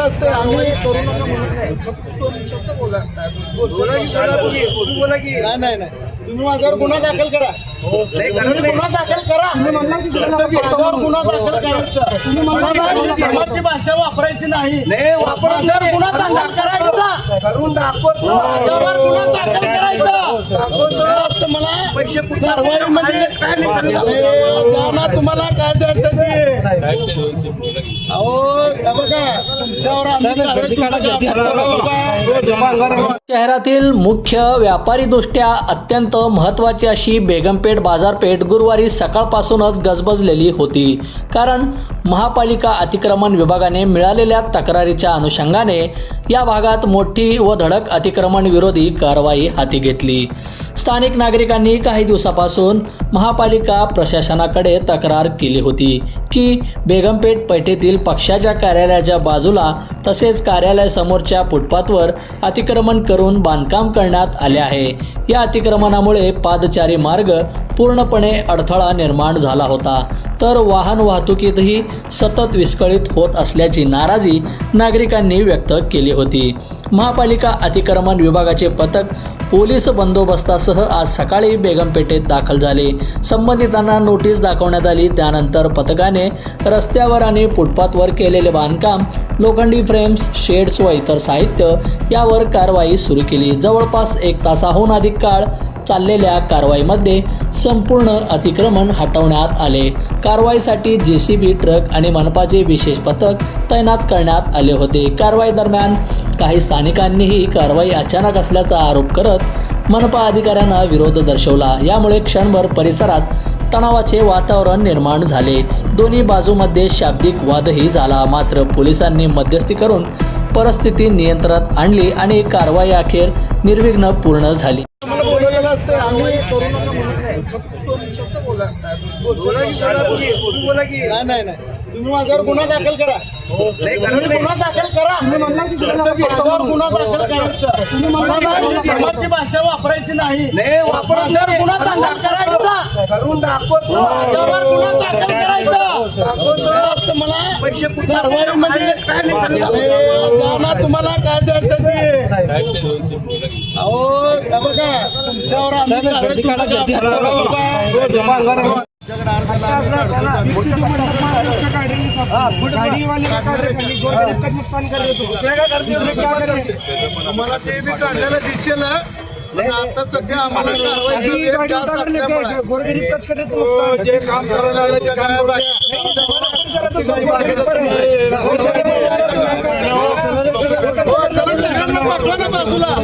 बोललेलं असते आम्ही करू नका म्हणत नाही. तुम्ही. बोला की. नाही नाही नाही. तुम्ही माझ्यावर गुन्हा दाखल करा. नाही करत तुम्ही नाही. गुन्हा दाखल करा. माझ्यावर गुन्हा दाखल करायचा. मला नाही समाजची भाषा वापरायची नाही. नाही, वापरा. माझ्यावर गुन्हा दाखल करायचा. करून दाखवतो माझ्यावर गुन्हा दाखल करायचा. मला पैसे कुठे कारवाईमध्ये काय तुम्हाला काय द्यायचं ते? अहो हे बघा. शहरातील मुख्य व्यापारीदृष्ट्या अत्यंत महत्त्वाची अशी बेगमपेठ बाजारपेठ गुरुवारी सकाळपासूनच गजबजलेली होती. कारण महापालिका अतिक्रमण विभागाने मिळालेल्या तक्रारीच्या अनुषंगाने या भागात मोठी व धडक अतिक्रमण विरोधी कारवाई हाती घेतली. स्थानिक नागरिकांनी काही दिवसापासून महापालिका प्रशासनाकडे तक्रार केली होती की बेगमपेठ पैठेतील पक्षाच्या कार्यालयाच्या बाजूला तसेच कार्यालयासमोरच्या फुटपाथवर अतिक्रमण करून बांधकाम करण्यात आले आहे. या अतिक्रमणामुळे पादचारी मार्ग पूर्णपणे अडथळा निर्माण झाला होता. तर वाहन वाहतुकीतही सतत विस्कळीत होत असल्याची नाराजी नागरिकांनी व्यक्त केली होती. महापालिका अतिक्रमण विभागाचे पथक पोलीस बंदोबस्तासह आज सकाळी बेगमपेठेत दाखल झाले. संबंधितांना नोटीस दाखवण्यात आली. त्यानंतर पथकाने रस्त्यावर आणि फुटपाथवर केलेले बांधकाम लोखंडी फ्रेम्स शेड्स व इतर साहित्य यावर कारवाई सुरू केली. जवळपास एक तासाहून अधिक काळ चाललेल्या कारवाईमध्ये संपूर्ण अतिक्रमण हटवण्यात आले. कारवाईसाठी जे सी बी ट्रक आणि मनपाचे विशेष पथक तैनात करण्यात आले होते. कारवाई दरम्यान काही स्थानिकांनीही कारवाई अचानक असल्याचा आरोप करत मनपा अधिकाऱ्यांना विरोध दर्शवला. यामुळे क्षणभर परिसरात तणावाचे वातावरण निर्माण झाले. दोन्ही बाजूमध्ये शाब्दिक वादही झाला. मात्र पोलिसांनी मध्यस्थी करून परिस्थिती नियंत्रणात आणली आणि कारवाई अखेर निर्विघ्न पूर्ण झाली. असते आम्ही करू नका म्हणत नाही नाही नाही नाही तुम्ही माझ्यावर गुन्हा दाखल करा. गुन्हा दाखल करा माझ्यावर गुन्हा दाखल करायचा समाजची भाषा वापरायची नाही. माझ्यावर गुन्हा दाखल करायचा करून दाखवतो माझ्यावर गुन्हा दाखल करायचा सांगितलं. अरे, द्या ना तुम्हाला काय द्यायचं ते? अहो बघा तुमच्यावर आम्ही कारवाई- तुम्हाला ते बी काढलेलं दिसेल आता सध्या आम्हाला हो, जे काम करायला लागले ते काय हो, बाजूला